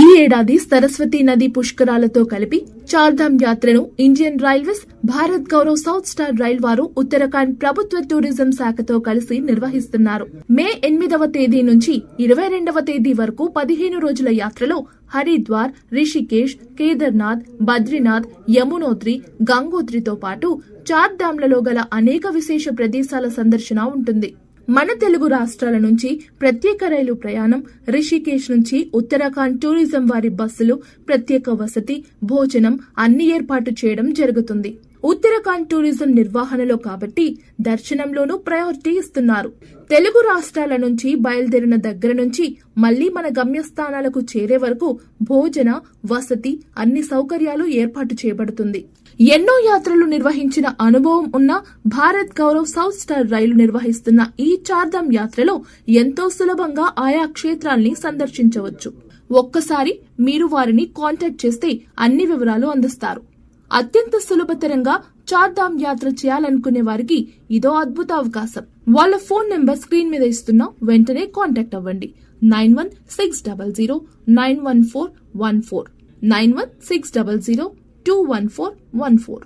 ఈ ఏడాది సరస్వతి నది పుష్కరాలతో కలిపి చార్ధామ్ యాత్రను Indian Railways Bharat Gaurav South Star Rail వారు ఉత్తరాఖండ్ ప్రభుత్వ టూరిజం శాఖతో కలిసి నిర్వహిస్తున్నారు. మే ఎనిమిదవ తేదీ నుంచి ఇరవై రెండవ తేదీ వరకు పదిహేను రోజుల యాత్రలో హరిద్వార్ రిషికేశ్ కేదార్నాథ్ బద్రీనాథ్ యమునోత్రి గంగోత్రితో పాటు చార్ధామ్లలో గల అనేక విశేష ప్రదేశాల సందర్శన ఉంటుంది. మన తెలుగు రాష్ట్రాల నుంచి ప్రత్యేక రైలు ప్రయాణం రిషికేశ్ నుంచి ఉత్తరాఖండ్ టూరిజం వారి బస్సులు ప్రత్యేక వసతి భోజనం అన్ని ఏర్పాటు చేయడం జరుగుతుంది. ఉత్తరాఖండ్ టూరిజం నిర్వహణలో కాబట్టి దర్శనంలోనూ ప్రయారిటీ ఇస్తున్నారు. తెలుగు రాష్ట్రాల నుంచి బయలుదేరిన దగ్గర నుంచి మళ్ళీ మన గమ్యస్థానాలకు చేరే వరకు భోజన వసతి అన్ని సౌకర్యాలు ఏర్పాటు చేయబడుతుంది. ఎన్నో యాత్రలు నిర్వహించిన అనుభవం ఉన్న Bharat Gaurav South Star rail నిర్వహిస్తున్న ఈ చార్ధామ్ యాత్రలో ఎంతో సులభంగా ఆయా క్షేత్రాల్ని సందర్శించవచ్చు. ఒక్కసారి మీరు వారిని కాంటాక్ట్ చేస్తే అన్ని వివరాలు అందిస్తారు. అత్యంత సులభతరంగా చార్ధామ్ యాత్ర చేయాలనుకునే వారికి ఇదో అద్భుత అవకాశం. వాళ్ళ ఫోన్ నెంబర్ స్క్రీన్ మీద ఇస్తున్నా వెంటనే కాంటాక్ట్ అవ్వండి. Nine one six double zero nine one four one four. Nine one six double zero two one four one four.